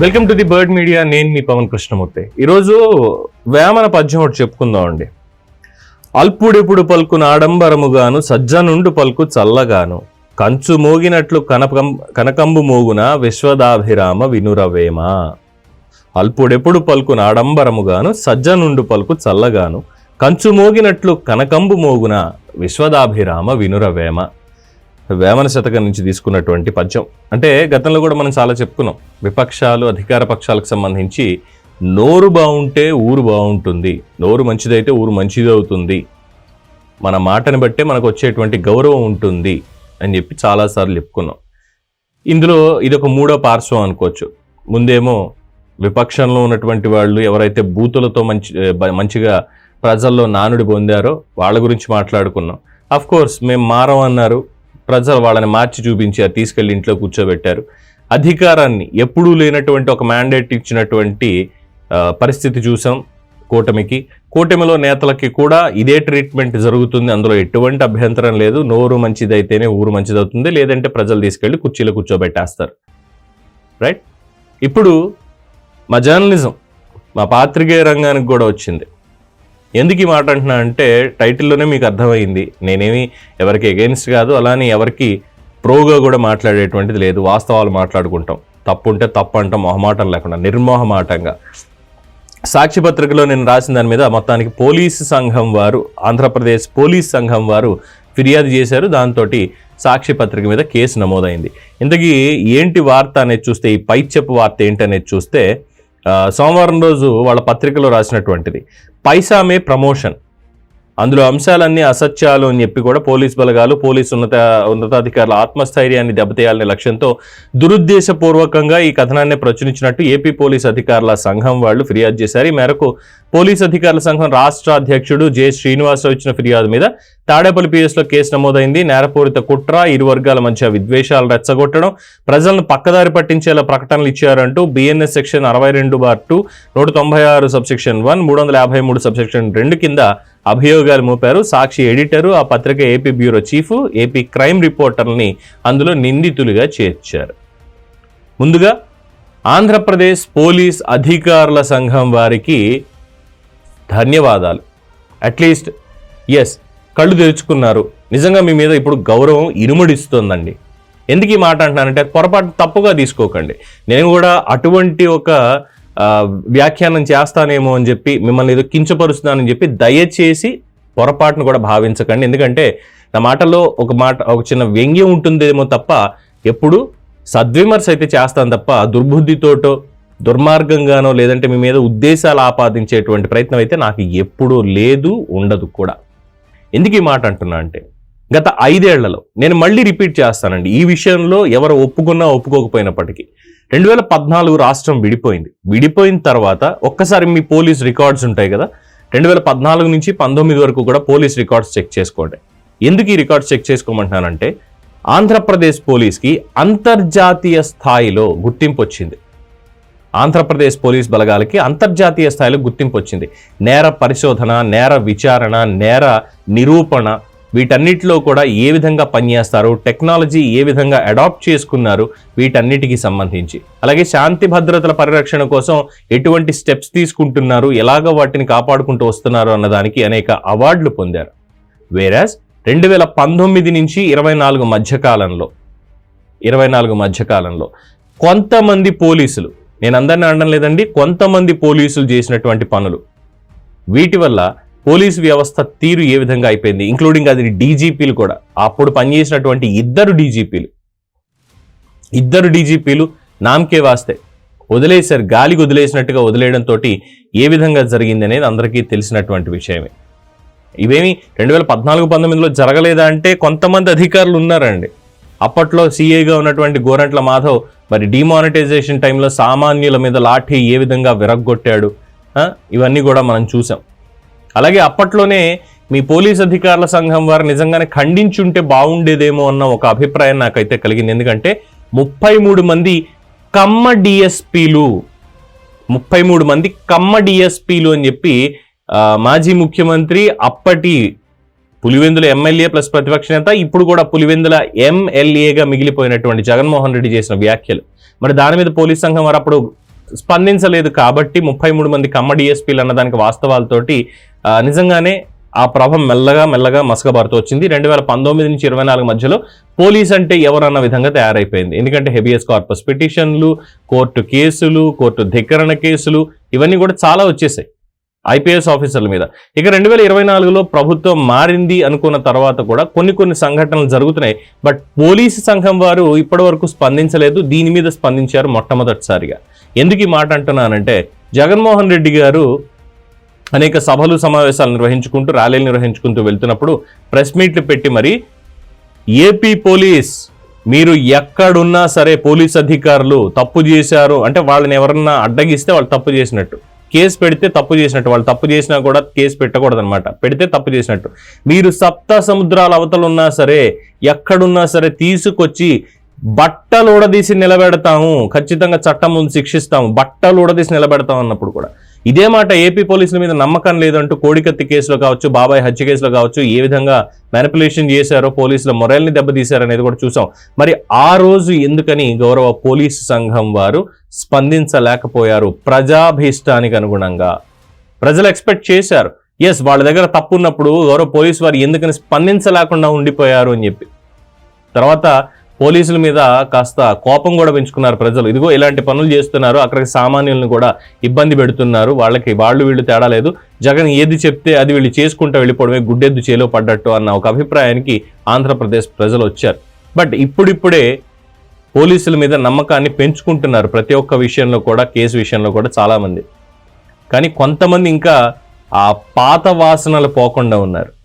Welcome to the bird media నేను మీ పవన్ కృష్ణమూర్తి. ఈరోజు వేమన పద్యం ఒకటి చెప్పుకుందాం అండి అల్పుడెప్పుడు పలుకు నాడంబరముగాను సజ్జనుండు పలుకు చల్లగాను. కంచు మోగినట్లు కనకం కనకంబు మోగున విశ్వదాభిరామ వినురవేమ. అల్పుడెప్పుడు పలుకు నాడంబరముగాను సజ్జనుండు పలుకు చల్లగాను. కంచు మోగినట్లు కనకంబు మోగున విశ్వదాభిరామ వినురవేమ. వేమన శతకం నుంచి తీసుకున్నటువంటి పద్యం. అంటే గతంలో కూడా మనం చాలా చెప్పుకున్నాం. విపక్షాలు అధికార పక్షాలకు సంబంధించి నోరు బాగుంటే ఊరు బాగుంటుంది నోరు మంచిదైతే ఊరు మంచిది అవుతుంది. మన మాటని బట్టే మనకు వచ్చేటువంటి గౌరవం ఉంటుంది అని చెప్పి చాలాసార్లు చెప్పుకున్నాం. ఇందులో ఇది ఒక మూడో పార్శ్వం అనుకోవచ్చు. ముందేమో విపక్షంలో ఉన్నటువంటి వాళ్ళు ఎవరైతే బూతులతో మంచి మంచిగా ప్రజల్లో నానుడి పొందారో వాళ్ళ గురించి మాట్లాడుకున్నాం. అఫ్ కోర్స్ మేము మారం అన్నారు ప్రజలు వాళ్ళని మార్చి చూపించారు తీసుకెళ్ళి ఇంట్లో కూర్చోబెట్టారు. అధికారాన్ని ఎప్పుడూ లేనటువంటి ఒక మ్యాండేట్ ఇచ్చినటువంటి పరిస్థితి చూసాం కూటమికి. కూటమిలో నేతలకి కూడా ఇదే ట్రీట్మెంట్ జరుగుతుంది. అందులో ఎటువంటి అభ్యంతరం లేదు. నోరు మంచిదైతేనే ఊరు మంచిదవుతుంది. లేదంటే ప్రజలు తీసుకెళ్ళి కుర్చీలో కూర్చోబెట్టేస్తారు. రైట్ ఇప్పుడు మా జర్నలిజం మా పాత్రికేయ రంగానికి కూడా వచ్చింది. ఎందుకు ఈ మాట అంటున్నా అంటే టైటిల్లోనే మీకు అర్థమైంది. నేనేమి ఎవరికి ఎగెన్స్ట్ కాదు అలానే ఎవరికి ప్రోగా కూడా మాట్లాడేటువంటిది లేదు. వాస్తవాలు మాట్లాడుకుంటాం. తప్పు ఉంటే తప్పు అంటాం మొహమాటం లేకుండా నిర్మోహమాటంగా. సాక్షి పత్రికలో నేను రాసిన దాని మీద మొత్తానికి పోలీసు సంఘం వారు ఆంధ్రప్రదేశ్ పోలీస్ సంఘం వారు ఫిర్యాదు చేశారు. దాంతో సాక్షి పత్రిక మీద కేసు నమోదైంది. ఇంతకీ ఏంటి వార్త అనేది చూస్తే ఈ పైచెప్పు వార్త ఏంటనేది చూస్తే సోమవారం రోజు వాళ్ళ పత్రికలో రాసినటువంటిది. పైసామే ప్రమోషన్. అందులో అంశాలన్నీ అసత్యాలు అని చెప్పి కూడా పోలీస్ బలగాలు పోలీస్ ఉన్నత ఉన్నతాధికారుల ఆత్మస్థైర్యాన్ని దెబ్బతీయాలనే లక్ష్యంతో దురుద్దేశపూర్వకంగా ఈ కథనాన్ని ప్రచురించినట్టు ఏపీ పోలీస్ అధికారుల సంఘం వాళ్ళు ఫిర్యాదు చేశారు. ఈ మేరకు పోలీస్ అధికారుల సంఘం రాష్ట్ర అధ్యక్షుడు జె. శ్రీనివాసరావు ఇచ్చిన ఫిర్యాదు మీద తాడేపల్లి పిఎస్లో కేసు నమోదైంది. నేరపూరిత కుట్ర ఇరు వర్గాల మధ్య విద్వేషాలు రెచ్చగొట్టడం ప్రజలను పక్కదారి పట్టించేలా ప్రకటనలు ఇచ్చారంటూ బిఎన్ఎస్ సెక్షన్ అరవై రెండు బార్ టూ నూట తొంభై ఆరు సబ్సెక్షన్ వన్ మూడు వందల యాభై మూడు సబ్సెక్షన్ రెండు కింద అభియోగాలు మోపారు. సాక్షి ఎడిటరు ఆ పత్రిక AP bureau chief AP crime రిపోర్టర్ని అందులో నిందితులుగా చేర్చారు. ముందుగా ఆంధ్రప్రదేశ్ పోలీస్ అధికారుల సంఘం వారికి ధన్యవాదాలు. అట్లీస్ట్ ఎస్ కళ్ళు తెరుచుకున్నారు. నిజంగా మీ మీద ఇప్పుడు గౌరవం ఇనుమడిస్తోందండి ఎందుకు ఈ మాట అంటున్నానంటే పొరపాటు తప్పుగా తీసుకోకండి. నేను కూడా అటువంటి ఒక వ్యాఖ్యానం చేస్తానేమో అని చెప్పి మిమ్మల్ని ఏదో కించపరుస్తున్నానని చెప్పి దయచేసి పొరపాటును కూడా భావించకండి. ఎందుకంటే నా మాటలో ఒక మాట ఒక చిన్న వ్యంగ్యం ఉంటుందేమో తప్ప ఎప్పుడు సద్విమర్శ అయితే చేస్తాను తప్ప దుర్బుద్ధితోటో దుర్మార్గంగానో లేదంటే మీ మీద ఉద్దేశాలు ఆపాదించేటువంటి ప్రయత్నం అయితే నాకు ఎప్పుడూ లేదు ఉండదు కూడా. ఎందుకు ఈ మాట అంటున్నా అంటే గత ఐదేళ్ళలో నేను మళ్ళీ రిపీట్ చేస్తానండి. ఈ విషయంలో ఎవరు ఒప్పుకున్నా ఒప్పుకోకపోయినప్పటికీ రెండు వేల పద్నాలుగు రాష్ట్రం విడిపోయింది. విడిపోయిన తర్వాత ఒక్కసారి మీ పోలీస్ రికార్డ్స్ ఉంటాయి కదా రెండు వేల పద్నాలుగు నుంచి పంతొమ్మిది వరకు కూడా పోలీస్ రికార్డ్స్ చెక్ చేసుకోండి. ఎందుకు ఈ రికార్డ్స్ చెక్ చేసుకోమంటున్నానంటే ఆంధ్రప్రదేశ్ పోలీస్కి అంతర్జాతీయ స్థాయిలో గుర్తింపు వచ్చింది. ఆంధ్రప్రదేశ్ పోలీస్ బలగాలకి అంతర్జాతీయ స్థాయిలో గుర్తింపు వచ్చింది. నేర పరిశోధన నేర విచారణ నేర నిరూపణ వీటన్నిటిలో కూడా ఏ విధంగా పనిచేస్తారు టెక్నాలజీ ఏ విధంగా అడాప్ట్ చేసుకున్నారు వీటన్నిటికి సంబంధించి. అలాగే శాంతి భద్రతల పరిరక్షణ కోసం ఎటువంటి స్టెప్స్ తీసుకుంటున్నారు ఎలాగ వాటిని కాపాడుకుంటూ వస్తున్నారు అన్నదానికి అనేక అవార్డులు పొందారు. వేరాజ్ రెండు వేల పంతొమ్మిది నుంచి ఇరవై నాలుగు మధ్యకాలంలో ఇరవై నాలుగు మధ్యకాలంలో కొంతమంది పోలీసులు నేను అందరిని అనడం లేదండి కొంతమంది పోలీసులు చేసినటువంటి పనులు వీటి వల్ల పోలీసు వ్యవస్థ తీరు ఏ విధంగా అయిపోయింది ఇంక్లూడింగ్ అది డీజీపీలు కూడా. అప్పుడు పనిచేసినటువంటి ఇద్దరు డీజీపీలు. ఇద్దరు డీజీపీలు నామకే వాస్తే. వదిలేశారు గాలికి వదిలేసినట్టుగా వదిలేయడంతో ఏ విధంగా జరిగింది అనేది అందరికీ తెలిసినటువంటి విషయమే. ఇవేమి రెండు వేల పద్నాలుగు పంతొమ్మిదిలో జరగలేదా అంటే కొంతమంది అధికారులు ఉన్నారండి. అప్పట్లో సీఏగా ఉన్నటువంటి గోరంట్ల మాధవ్ మరి డిమానిటైజేషన్ టైంలో సామాన్యుల మీద లాఠీ ఏ విధంగా విరగ్గొట్టాడు ఇవన్నీ కూడా మనం చూసాం. అలాగే అప్పట్లోనే మీ పోలీస్ అధికారుల సంఘం వారు నిజంగానే ఖండించుంటే బాగుండేదేమో అన్న ఒక అభిప్రాయం నాకైతే కలిగింది. ఎందుకంటే ముప్పై మూడు మంది కమ్మ డిఎస్పీలు ముప్పై మూడు మంది కమ్మ డిఎస్పీలు అని చెప్పి మాజీ ముఖ్యమంత్రి అప్పటి పులివెందుల ఎమ్మెల్యే ప్లస్ ప్రతిపక్ష నేత ఇప్పుడు కూడా పులివెందుల ఎంఎల్ఏగా మిగిలిపోయినటువంటి జగన్మోహన్ రెడ్డి చేసిన వ్యాఖ్యలు. మరి దాని మీద పోలీస్ సంఘం వారు అప్పుడు స్పందించలేదు కాబట్టి ముప్పై మూడు మంది కమ్మ డిఎస్పీలు అన్నదానికి వాస్తవాలతోటి నిజంగానే ఆ ప్రభం మెల్లగా మెల్లగా మసకబారుతూ వచ్చింది. రెండు వేల పంతొమ్మిది నుంచి ఇరవై నాలుగు మధ్యలో పోలీస్ అంటే ఎవరన్న విధంగా తయారైపోయింది. ఎందుకంటే హెబియస్ కార్పస్ పిటిషన్లు కోర్టు కేసులు కోర్టు ధిక్కరణ కేసులు ఇవన్నీ కూడా చాలా వచ్చేసాయి ఐపీఎస్ ఆఫీసర్ల మీద. ఇక రెండు వేల ఇరవై నాలుగులో ప్రభుత్వం మారింది అనుకున్న తర్వాత కూడా కొన్ని కొన్ని సంఘటనలు జరుగుతున్నాయి. బట్ పోలీసు సంఘం వారు ఇప్పటివరకు స్పందించలేదు. దీని మీద స్పందించారు మొట్టమొదటిసారిగా. ఎందుకు ఈ మాట అంటున్నానంటే జగన్మోహన్ రెడ్డి గారు అనేక సభలు సమావేశాలు నిర్వహించుకుంటూ ర్యాలీలు నిర్వహించుకుంటూ వెళ్తున్నప్పుడు ప్రెస్ మీట్లు పెట్టి మరి ఏపీ పోలీస్ మీరు ఎక్కడున్నా సరే పోలీస్ అధికారులు తప్పు చేశారు అంటే వాళ్ళని ఎవరన్నా అడ్డగిస్తే వాళ్ళు తప్పు చేసినట్టు. కేసు పెడితే తప్పు చేసినట్టు. వాళ్ళు తప్పు చేసినా కూడా కేసు పెట్టకూడదు అనమాట పెడితే తప్పు చేసినట్టు. మీరు సప్త సముద్రాల అవతల ఉన్నా సరే ఎక్కడున్నా సరే తీసుకొచ్చి బట్టలు ఊడదీసి నిలబెడతాము. ఖచ్చితంగా చట్టం ముందు శిక్షిస్తాము. బట్టలు ఊడదీసి నిలబెడతాం అన్నప్పుడు కూడా. ఇదే మాట ఏపీ పోలీసుల మీద నమ్మకం లేదంటూ కోడికత్తి కేసులో కావచ్చు బాబాయ్ హత్య కేసులో కావచ్చు ఏ విధంగా మ్యానిపులేషన్ చేశారో పోలీసుల మొరల్ని దెబ్బతీశారనేది కూడా చూసాం. మరి ఆ రోజు ఎందుకని గౌరవ పోలీసు సంఘం వారు స్పందించలేకపోయారు? ప్రజాభీష్టానికి అనుగుణంగా. ప్రజలు ఎక్స్పెక్ట్ చేశారు. ఎస్ వాళ్ళ దగ్గర తప్పు ఉన్నప్పుడు గౌరవ పోలీసు వారు ఎందుకని స్పందించలేకుండా ఉండిపోయారు అని చెప్పి. తర్వాత పోలీసుల మీద కాస్త కోపం కూడా పెంచుకున్నారు ప్రజలు. ఇదిగో ఇలాంటి పనులు చేస్తున్నారు. అక్కడికి సామాన్యులను కూడా ఇబ్బంది పెడుతున్నారు. వాళ్ళకి వాళ్ళు వీళ్ళు తేడా లేదు. జగన్ ఏది చెప్తే అది వీళ్ళు చేసుకుంటూ వెళ్ళిపోవడమే గుడ్డెద్దు చేలో పడ్డట్టు అన్న ఒక అభిప్రాయానికి ఆంధ్రప్రదేశ్ ప్రజలు వచ్చారు. బట్ ఇప్పుడిప్పుడే పోలీసుల మీద నమ్మకాన్ని పెంచుకుంటున్నారు ప్రతి ఒక్క విషయంలో కూడా కేసు విషయంలో కూడా చాలామంది. కానీ కొంతమంది ఇంకా ఆ పాత వాసనలు పోకుండా ఉన్నారు.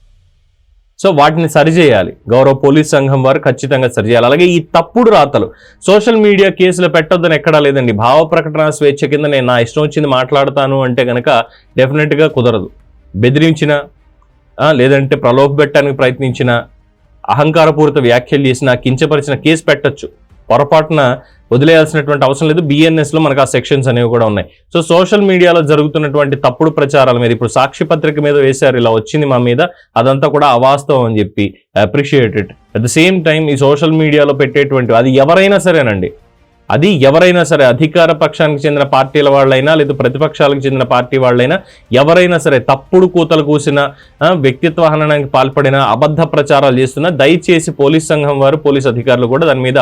సో వాటిని సరిచేయాలి గౌరవ పోలీస్ సంఘం వారు ఖచ్చితంగా సరిచేయాలి అలాగే ఈ తప్పుడు రాతలు. సోషల్ మీడియా కేసులు పెట్టొద్దని ఎక్కడా లేదండి. భావ ప్రకటన స్వేచ్ఛ కింద నేను నా ఇష్టం వచ్చింది మాట్లాడతాను అంటే కనుక డెఫినెట్గా కుదరదు. బెదిరించిన లేదంటే ప్రలోభ పెట్టడానికి ప్రయత్నించిన అహంకారపూరిత వ్యాఖ్యలు చేసిన కించపరిచిన కేసు పెట్టొచ్చు. పొరపాటున వదిలేయాల్సినటువంటి అవసరం లేదు. బిఎన్ఎస్లో మనకు ఆ సెక్షన్స్ అనేవి కూడా ఉన్నాయి. సో సోషల్ మీడియాలో జరుగుతున్నటువంటి తప్పుడు ప్రచారాల మీద ఇప్పుడు సాక్షి పత్రిక మీద వేశారు ఇలా వచ్చింది మా మీద అదంతా కూడా అవాస్తవం అని చెప్పి appreciated at the same time ఈ సోషల్ మీడియాలో పెట్టేటువంటి అది ఎవరైనా సరేనండి. అది ఎవరైనా సరే అధికార పక్షానికి చెందిన పార్టీల వాళ్ళైనా లేదా ప్రతిపక్షాలకు చెందిన పార్టీ వాళ్ళైనా ఎవరైనా సరే తప్పుడు కూతలు కూసిన వ్యక్తిత్వ హననానికి పాల్పడిన అబద్ధ ప్రచారాలు చేస్తున్న దయచేసి పోలీస్ సంఘం వారు పోలీస్ అధికారులు కూడా దాని మీద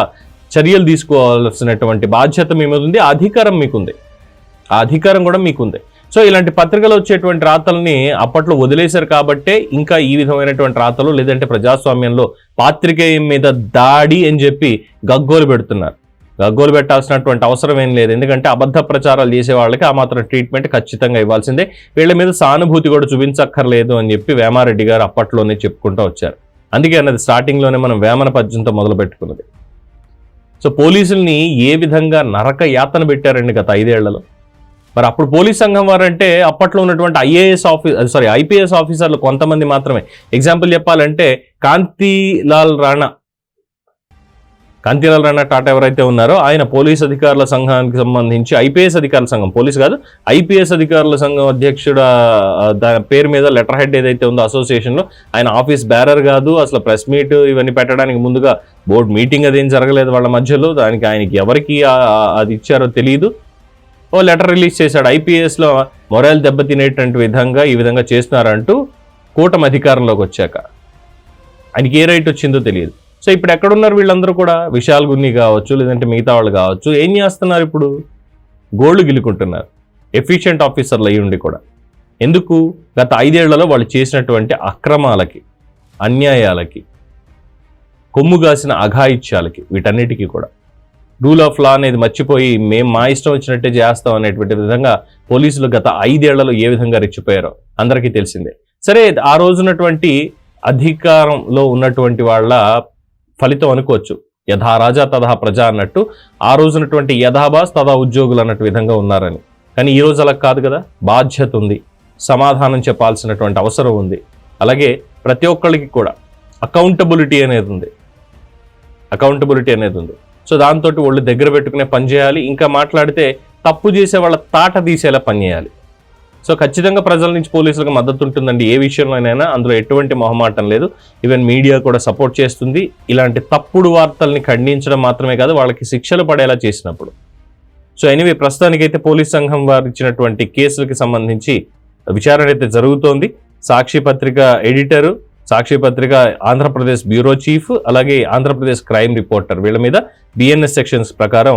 చర్యలు తీసుకోవాల్సినటువంటి బాధ్యత మీ మీద ఉంది అధికారం మీకుంది. ఆ అధికారం కూడా మీకుంది. సో ఇలాంటి పత్రికలు వచ్చేటువంటి రాతల్ని అప్పట్లో వదిలేశారు కాబట్టే ఇంకా ఈ విధమైనటువంటి రాతలు లేదంటే ప్రజాస్వామ్యంలో పాత్రికేయం మీద దాడి అని చెప్పి గగ్గోలు పెడుతున్నారు. గగ్గోలు పెట్టాల్సినటువంటి అవసరం ఏం లేదు. ఎందుకంటే అబద్ధ ప్రచారాలు చేసే వాళ్ళకి ఆ మాత్రం ట్రీట్మెంట్ ఖచ్చితంగా ఇవ్వాల్సిందే. వీళ్ళ మీద సానుభూతి కూడా చూపించక్కర్లేదు అని చెప్పి వేమారెడ్డి గారు అప్పట్లోనే చెప్పుకుంటూ వచ్చారు. అందుకే అన్నది స్టార్టింగ్లోనే మనం వేమన పద్యంతో మొదలు పెట్టుకున్నది సో పోలీసుల్ని ఏ విధంగా నరక యాతన పెట్టారండి గత ఐదేళ్ళలో? మరి అప్పుడు పోలీస్ సంఘం వారంటే అప్పట్లో ఉన్నటువంటి ఐఏఎస్ ఆఫీ సారీ ఐపీఎస్ ఆఫీసర్లు కొంతమంది మాత్రమే. ఎగ్జాంపుల్ చెప్పాలంటే కాంతిలాల్ రాణా. కాంతిలాల్ రాణా టాటా ఎవరైతే ఉన్నారో ఆయన పోలీస్ అధికారుల సంఘానికి సంబంధించి ఐపీఎస్ అధికారుల సంఘం పోలీస్ కాదు ఐపీఎస్ అధికారుల సంఘం అధ్యక్షుడు దాని పేరు మీద లెటర్ హెడ్ ఏదైతే ఉందో అసోసియేషన్లో ఆయన ఆఫీస్ బ్యారర్ కాదు అసలు ప్రెస్ మీట్ ఇవన్నీ పెట్టడానికి ముందుగా బోర్డు మీటింగ్ అదేం జరగలేదు వాళ్ళ మధ్యలో దానికి ఆయనకి ఎవరికి అది ఇచ్చారో తెలియదు ఓ లెటర్ రిలీజ్ చేశాడు ఐపీఎస్లో మొరల్ దెబ్బతినేటువంటి విధంగా ఈ విధంగా చేస్తున్నారంటూ కూటమి అధికారంలోకి వచ్చాక. ఆయనకి ఏ రైట్ వచ్చిందో తెలియదు సో ఇప్పుడు ఎక్కడున్నారు వీళ్ళందరూ కూడా? విశాల్ గున్ని కావచ్చు లేదంటే మిగతా వాళ్ళు కావచ్చు. ఏం చేస్తున్నారు ఇప్పుడు? గోల్డ్ గిలుకుంటున్నారు ఎఫిషియెంట్ ఆఫీసర్లు అయ్యి ఉండి కూడా. ఎందుకు? గత ఐదేళ్ళలో వాళ్ళు చేసినటువంటి అక్రమాలకి అన్యాయాలకి కొమ్ముగాసిన అఘాయిత్యాలకి వీటన్నిటికీ కూడా. రూల్ ఆఫ్ లా అనేది మర్చిపోయి మేము మా ఇష్టం వచ్చినట్టే చేస్తాం అనేటువంటి విధంగా పోలీసులు గత ఐదేళ్ళలో ఏ విధంగా రెచ్చిపోయారో అందరికీ తెలిసిందే. సరే ఆ రోజున్నటువంటి అధికారంలో ఉన్నటువంటి వాళ్ళ ఫలితం అనుకోవచ్చు. యథా రాజా తథా ప్రజ అన్నట్టు ఆ రోజునటువంటి యథాబాస్ తథా ఉద్యోగులు అన్నట్టు విధంగా ఉన్నారని. కానీ ఈ రోజు అలా కాదు కదా? బాధ్యత ఉంది. సమాధానం చెప్పాల్సినటువంటి అవసరం ఉంది. అలాగే ప్రతి ఒక్కళ్ళకి కూడా అకౌంటబిలిటీ అనేది ఉంది. అకౌంటబిలిటీ అనేది ఉంది. సో దాంతో ఒళ్ళు దగ్గర పెట్టుకునే పని చేయాలి. ఇంకా మాట్లాడితే తప్పు చేసే వాళ్ళ తాట తీసేలా పని చేయాలి. సో ఖచ్చితంగా ప్రజల నుంచి పోలీసులకు మద్దతు ఉంటుందండి. ఏ విషయంలోనైనా అందులో ఎటువంటి మొహమాటం లేదు. ఈవెన్ మీడియా కూడా సపోర్ట్ చేస్తుంది. ఇలాంటి తప్పుడు వార్తల్ని ఖండించడం మాత్రమే కాదు వాళ్ళకి శిక్షలు పడేలా చేసినప్పుడు. సో ఎనివే ప్రస్తుతానికైతే పోలీస్ సంఘం వారు ఇచ్చినటువంటి కేసులకి సంబంధించి విచారణ అయితే జరుగుతోంది. సాక్షి పత్రిక ఎడిటరు సాక్షి పత్రిక ఆంధ్రప్రదేశ్ బ్యూరో చీఫ్ అలాగే ఆంధ్రప్రదేశ్ క్రైమ్ రిపోర్టర్ వీళ్ళ మీద బిఎన్ఎస్ సెక్షన్స్ ప్రకారం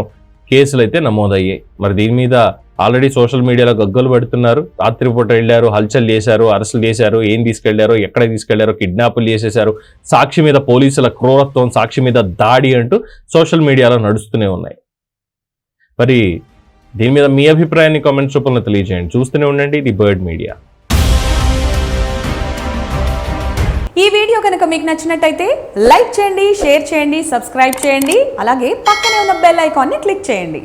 కేసులు అయితే నమోదయ్యాయి. మరి దీని మీద ఆల్రెడీ సోషల్ మీడియాలో గగ్గలు పెడుతున్నారు. రాత్రిపూట వెళ్ళారు హల్చల్ చేశారు అరెస్టులు చేశారు ఏం తీసుకెళ్ళారో ఎక్కడ తీసుకెళ్ళారో కిడ్నాపులు చేసేశారు సాక్షి మీద పోలీసుల క్రూరత్వం సాక్షి మీద దాడి అంటూ సోషల్ మీడియాలో నడుస్తూనే ఉన్నాయి. మరి దీని మీద మీ అభిప్రాయాన్ని కామెంట్స్ రూపంలో తెలియజేయండి. చూస్తూనే ఉండండి ది బర్డ్ మీడియా. ఈ వీడియో కనుక మీకు నచ్చినట్టయితే లైక్ చేయండి షేర్ చేయండి సబ్స్క్రైబ్ చేయండి అలాగే పక్కనే ఉన్న బెల్ ఐకాన్ని క్లిక్ చేయండి.